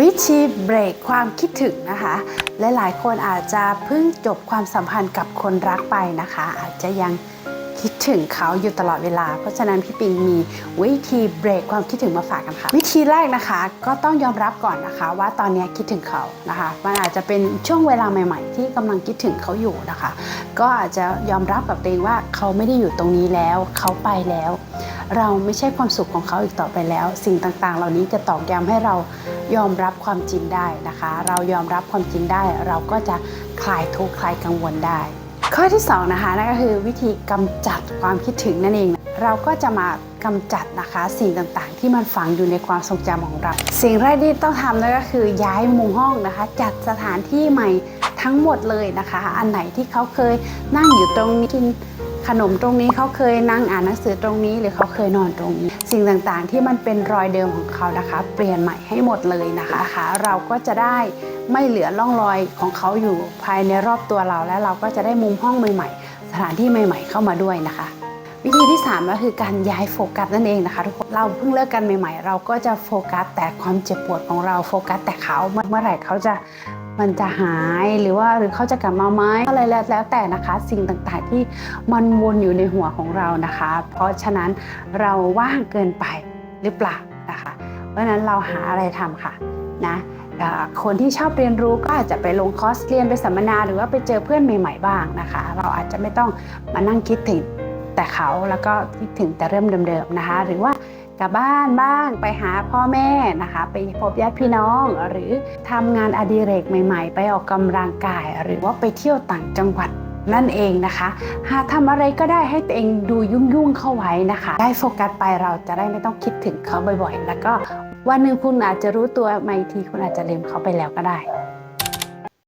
วิธีเบรกความคิดถึงนะคะหละหลายๆ คนอาจจะเพิ่งจบความสัมพันธ์กับคนรักไปนะคะ อาจจะยัง คิดถึงเขาอยู่ตลอดเวลา เพราะฉะนั้นพี่ปิงมีวิธีเบรกความคิดถึงมาฝากกันค่ะ วิธีแรกนะคะ ก็ต้องยอมรับก่อนนะคะ ว่าตอนนี้คิดถึงเขานะคะมันอาจจะเป็นช่วงเวลาใหม่ ๆ ที่กำลังคิดถึงเขาอยู่นะคะ ก็อาจจะยอมรับกับตัวเองว่าเขาไม่ได้อยู่ตรงนี้แล้วเขาไปแล้ว เราไม่ใช่ความสุขของเขาอีกต่อไปแล้ว สิ่งต่างๆ เหล่านี้จะตอกย้ำให้เรายอมรับความจริงได้นะคะ เรายอมรับความจริงได้ เราก็จะคลายทุกข์คลายกังวลได้ ข้อที่สองนะคะนั่นก็คือวิธีกำจัดความคิดถึงนั่นเอง เราก็จะมากำจัดนะคะสิ่งต่างๆ ที่มันฝังอยู่ในความทรงจำของเรา สิ่งแรกที่ต้องทำนั่นก็คือย้ายมุมห้องนะคะ จัดสถานที่ใหม่ทั้งหมดเลยนะคะ อันไหนที่เขาเคยนั่งอยู่ตรงนี้กินขนมตรงนี้เขาเคยนั่งอ่านหนังสือตรงนี้ หรือเขาเคยนอนตรงนี้ สิ่งต่างๆที่มันเป็นรอยเดิมของเขานะคะ เปลี่ยนใหม่ให้หมดเลยนะคะนะคะเราก็จะได้ ไม่เหลือร่องรอยของเขาอยู่ภายในรอบตัวเรา และเราก็จะได้มุมห้องใหม่ๆ สถานที่ใหม่ ๆ เข้ามาด้วยนะคะ วิธีที่3ก็คือการย้ายโฟกัสนั่นเองนะคะทุกคนเราเพิ่งเลิกกันใหม่ ๆ เราก็จะโฟกัสแต่ความเจ็บปวดของเราโฟกัสแต่เขาเมื่อไหร่เขาจะมันจะหายหรือว่าหรือเขาจะกลับมาไหมอะไรแล้วแล้วแต่นะคะ สิ่งต่างๆที่มันวนอยู่ในหัวของเรานะคะ เพราะฉะนั้นเราว่างเกินไปหรือเปล่านะคะ เพราะฉะนั้นเราหาอะไรทำค่ะนะ คนที่ชอบเรียนรู้ก็อาจจะไปลงคอร์สเรียนไปสัมมนา หรือว่าไปเจอเพื่อนใหม่ ๆ บ้างนะคะ เราอาจจะไม่ต้องมานั่งคิดถึงแต่เขาแล้วก็คิดถึงแต่เริ่มเดิมๆนะคะ หรือว่ากลับบ้านบ้างไปหาพ่อแม่นะคะ ไปพบญาติพี่น้อง หรือทำงานอดิเรกใหม่ ๆ ไปออกกำลังกาย หรือว่าไปเที่ยวต่างจังหวัดนั่นเองนะคะ หาทำอะไรก็ได้ให้ตัวเองดูยุ่งๆเข้าไว้นะคะ ได้โฟกัสไปเราจะได้ไม่ต้องคิดถึงเขาบ่อยๆ แล้วก็ วันหนึ่งคุณอาจจะรู้ตัวมาอีกทีคุณอาจจะลืมเขาไปแล้วก็ได้